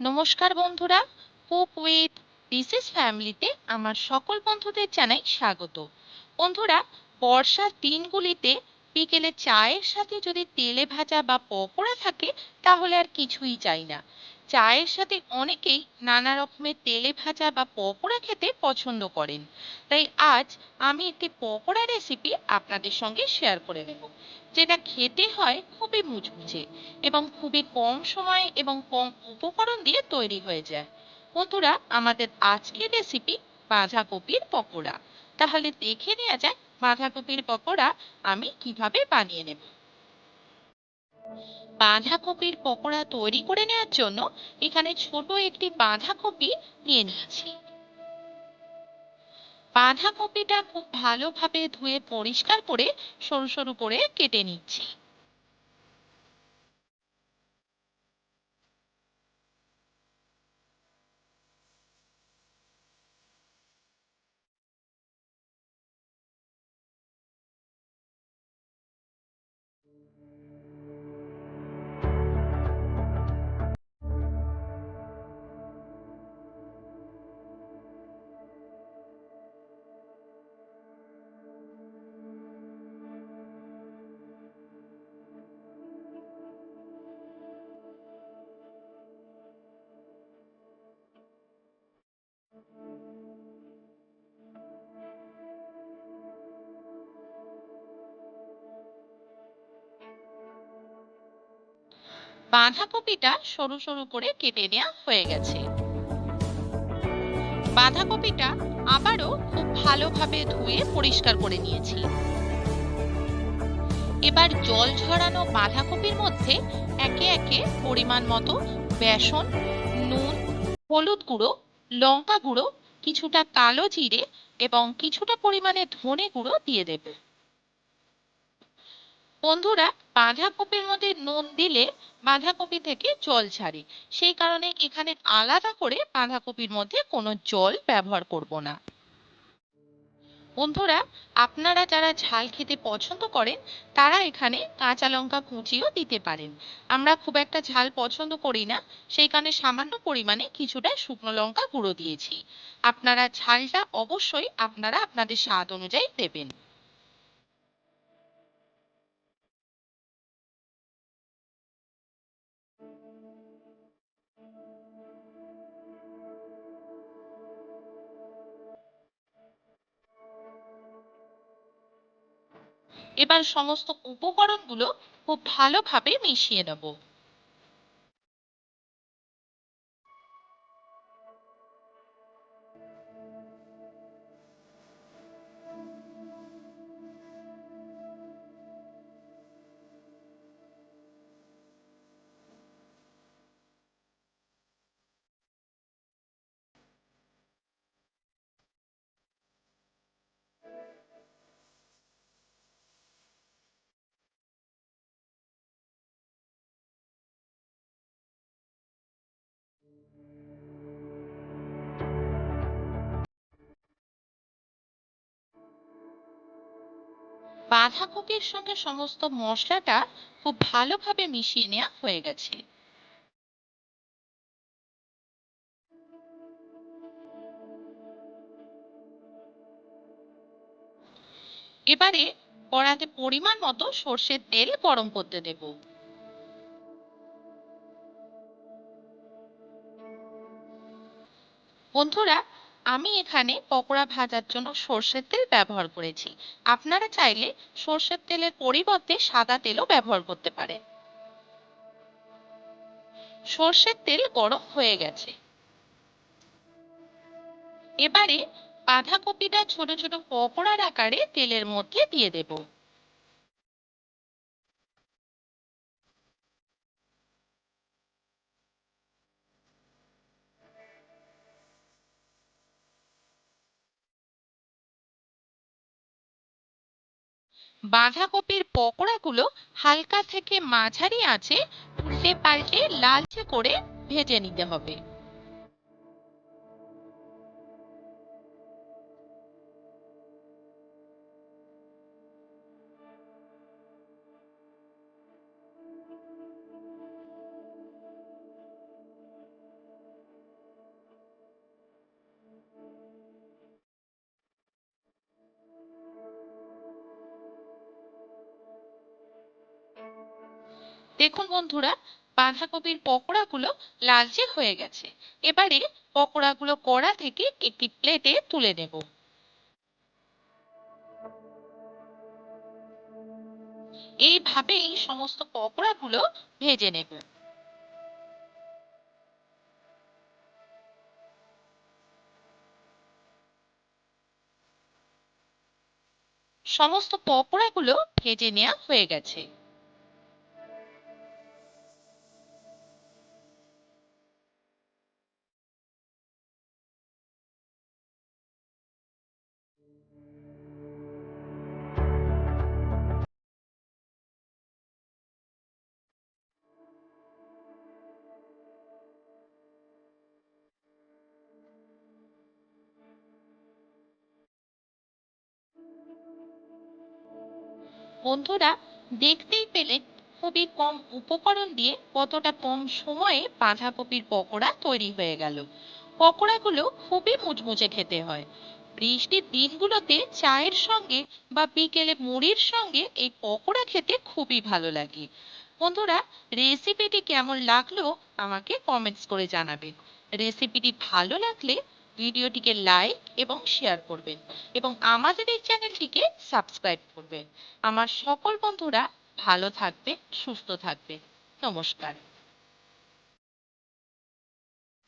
নমস্কার বন্ধুরা cook with ডিসিস ফ্যামিলিতে আমার সকল বন্ধুদের জানাই স্বাগত। বন্ধুরা, বর্ষার দিনগুলিতে বিকেলে চায়ের সাথে যদি তেলে ভাজা বা পকোড়া থাকে, তাহলে আর কিছুই চাই না। চায়ের সাথে অনেকেই নানা রকমের তেলে ভাজা বা পকোড়া খেতে পছন্দ করেন। তাই আজ আমি একটি পকোড়া রেসিপি আপনাদের সঙ্গে শেয়ার করে নেব, যেটা খেতে হয় খুবই মুচমুচে এবং খুবই কম সময় এবং কম উপকরণ দিয়ে তৈরি হয়ে যায়। বন্ধুরা, আমাদের আজকের রেসিপি বাঁধাকপির পকোড়া। তাহলে দেখে নেওয়া যাক বাঁধাকপির পকোড়া আমি কীভাবে বানিয়ে নেব। বাঁধাকপির পকোড়া তৈরি করে নেওয়ার জন্য এখানে ছোট একটি বাঁধাকপি নিয়ে নিয়েছি। বাঁধাকপিটা খুব ভালোভাবে ধুয়ে পরিষ্কার করে সরু সরু করে কেটে নিচ্ছি। বাঁধাকপিটা সরু সরু করে কেটে নেওয়া হয়ে গেছে। বাঁধাকপিটা আবারও খুব ভালোভাবে ধুয়ে পরিষ্কার করে নিয়েছি। এবার জল ঝরানো বাঁধাকপির মধ্যে একে একে পরিমাণ মতো বেসন, নুন, হলুদ গুঁড়ো, লঙ্কা গুঁড়ো, কিছুটা কালো জিরে এবং কিছুটা পরিমাণে ধনে গুঁড়ো দিয়ে দেবে। বন্ধুরা, বাঁধাকপির মধ্যে নুন দিলে বাঁধাকপি থেকে জল ছাড়ে। সেই কারণে এখানে আলাদা করে বাঁধাকপির মধ্যে কোনো জল ব্যবহার করব না। বন্ধুরা, আপনারা যারা ঝাল খেতে পছন্দ করেন, তারা এখানে কাঁচা লঙ্কা কুচিও দিতে পারেন। আমরা খুব একটা ঝাল পছন্দ করি না, সেই কারণে সামান্য পরিমাণে কিছুটা শুকনো লঙ্কা গুঁড়ো দিয়েছি। আপনারা ঝালটা অবশ্যই আপনারা আপনাদের স্বাদ অনুযায়ী দেবেন। এবার সমস্ত উপকরণগুলো খুব ভালোভাবে মিশিয়ে নেব। বাঁধাকপির সঙ্গে সমস্ত মশলাটা খুব ভালোভাবে মিশিয়ে নেওয়া হয়ে গেছে। এবারে কড়াতে পরিমাণ মতো সর্ষের তেল গরম করতে দেব। বন্ধুরা আমি এখানে পকোড়া ভাজার জন্য সর্ষের তেল ব্যবহার করেছি। আপনারা চাইলে সর্ষের তেলের পরিবর্তে সাদা তেলও ব্যবহার করতে পারেন। সর্ষের তেল গরম হয়ে গেছে। এবারে বাঁধাকপিটা ছোট ছোট পকোড়ার আকারে তেলের মধ্যে দিয়ে দেব। বাঁধাকপির পকোড়াগুলো হালকা থেকে মাঝারি আঁচে উল্টে পাল্টে লালচে করে ভেজে নিতে হবে। দেখুন বন্ধুরা, বাঁধাকপির পকোড়াগুলো লালচে হয়ে গেছে। এবারে পকোড়াগুলো কড়া থেকে একটি প্লেটে তুলে নেব। এইভাবেই সমস্ত পকোড়াগুলো ভেজে নেব। সমস্ত পকোড়াগুলো ভেজে নেওয়া হয়ে গেছে। বন্ধুরা দেখতেই পেলেন খুবই কম উপকরণ দিয়ে কতটা কম সময়ে বাঁধাকপির পকোড়া তৈরি হয়ে গেল। পকোড়াগুলো খুবই মুচমুচে খেতে হয়। বৃষ্টির দিনগুলোতে চায়ের সঙ্গে বা বিকেলে মুড়ির সঙ্গে এই পকোড়া খেতে খুবই ভালো লাগে। বন্ধুরা রেসিপিটি কেমন লাগল আমাকে কমেন্টস করে জানাবেন। রেসিপিটি ভালো লাগলে ভিডিওটিকে লাইক এবং শেয়ার করবেন এবং আমাদের এই চ্যানেলটিকে সাবস্ক্রাইব করবেন। আমার সকল বন্ধুরা ভালো থাকবে সুস্থ থাকবে নমস্কার।